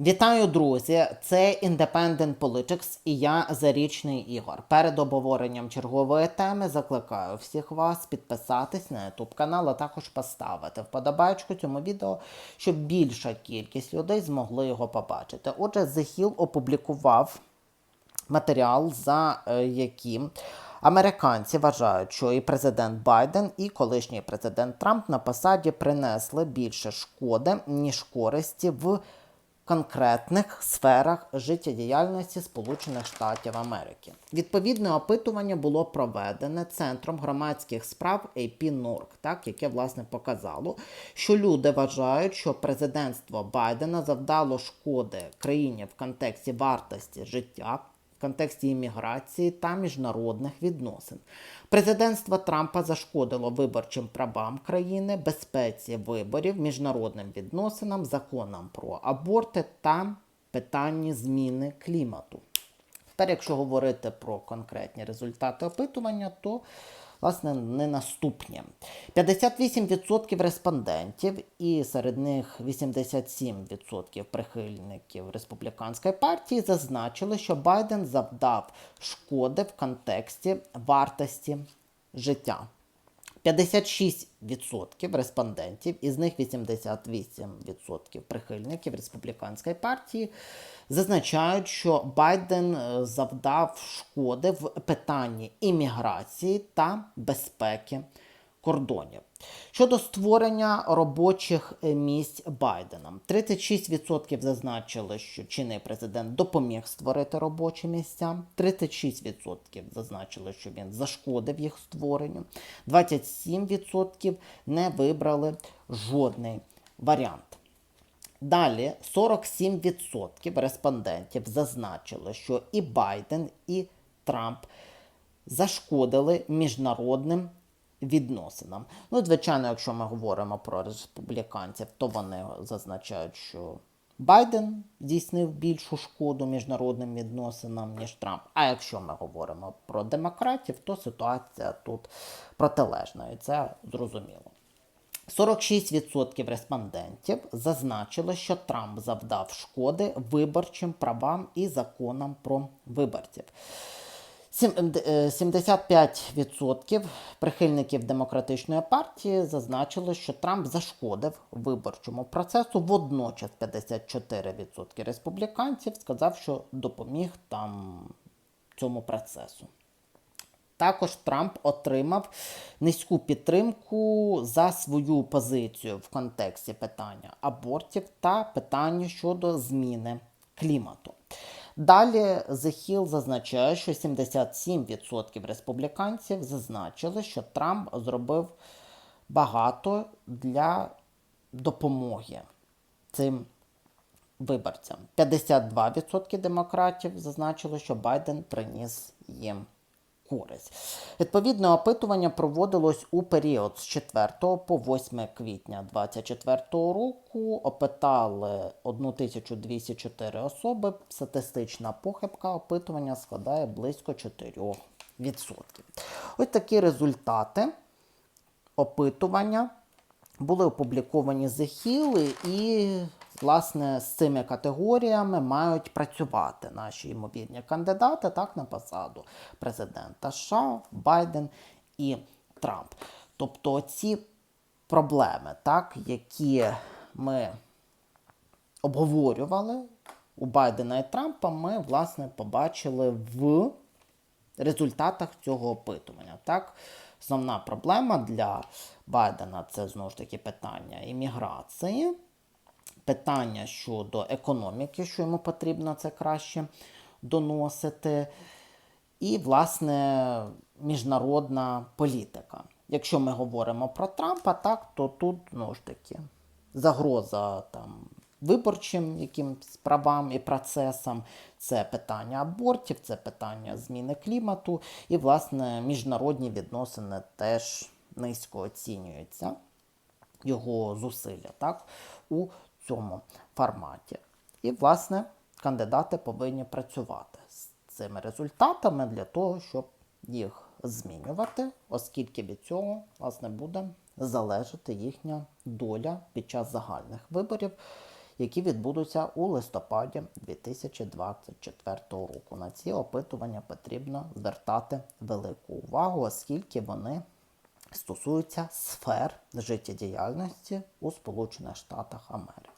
Вітаю, друзі! Це Independent Politics і я Зарічний Ігор. Перед обговоренням чергової теми закликаю всіх вас підписатись на YouTube канал, а також поставити вподобайку цьому відео, щоб більша кількість людей змогли його побачити. Отже, The Hill опублікував матеріал, за е, яким американці вважають, що і президент Байден, і колишній президент Трамп на посаді принесли більше шкоди, ніж користі в конкретних сферах життєдіяльності Сполучених Штатів Америки. Відповідне опитування було проведене Центром громадських справ AP NURC, так, яке власне показало, що люди вважають, що президентство Байдена завдало шкоди країні в контексті вартості життя. Контексті імміграції та міжнародних відносин. Президентство Трампа зашкодило виборчим правам країни, безпеці виборів, міжнародним відносинам, законам про аборти та питанні зміни клімату. Тепер, якщо говорити про конкретні результати опитування, то власне не наступні. 58% респондентів, і серед них 87% прихильників республіканської партії зазначили, що Байден завдав шкоди в контексті вартості життя. 56% респондентів, із них 88% прихильників республіканської партії, зазначають, що Байден е, завдав шкоди в питанні імміграції та безпеки кордонів. Щодо створення робочих місць Байденом, 36% зазначили, що чинний президент допоміг створити робочі місця, 36% зазначили, що він зашкодив їх створенню, 27% не вибрали жодний варіант. Далі 47% респондентів зазначили, що і Байден, і Трамп зашкодили міжнародним відносинам. Ну, звичайно, якщо ми говоримо про республіканців, то вони зазначають, що Байден здійснив більшу шкоду міжнародним відносинам, ніж Трамп. А якщо ми говоримо про демократів, то ситуація тут протилежна, і це зрозуміло. 46% респондентів зазначили, що Трамп завдав шкоди виборчим правам і законам про виборців. Сім- е, 75% прихильників демократичної партії зазначили, що Трамп зашкодив виборчому процесу. Водночас 54% республіканців сказав, що допоміг там цьому процесу. Також Трамп отримав низьку підтримку за свою позицію в контексті питання абортів та питання щодо зміни клімату. Далі Hill зазначає, що 77% республіканців зазначили, що Трамп зробив багато для допомоги цим виборцям. 52% демократів зазначили, що Байден приніс їм користь. Відповідне опитування проводилось у період з 4 по 8 квітня 2024 року. Опитали 1204 особи. Статистична похибка опитування складає близько 4%. Ось такі результати опитування були опубліковані з Hill і, власне, з цими категоріями мають працювати наші ймовірні кандидати так, на посаду президента США, Байден і Трамп. Тобто ці проблеми, так, які ми обговорювали у Байдена і Трампа, ми, власне, побачили в результатах цього опитування. Так? Основна проблема для Байдена це знову ж таки питання імміграції, питання щодо економіки, що йому потрібно це краще доносити, і, власне, міжнародна політика. Якщо ми говоримо про Трампа, так, то тут знову ж таки загроза там виборчим якимсь правам і процесам, це питання абортів, це питання зміни клімату, і, власне, міжнародні відносини теж низько оцінюються його зусилля так, у цьому форматі. І, власне, кандидати повинні працювати з цими результатами для того, щоб їх змінювати, оскільки від цього, власне, буде залежати їхня доля під час загальних виборів які відбудуться у листопаді 2024 року. На ці опитування потрібно звертати велику увагу, оскільки вони стосуються сфер життєдіяльності у Сполучених Штатах Америки.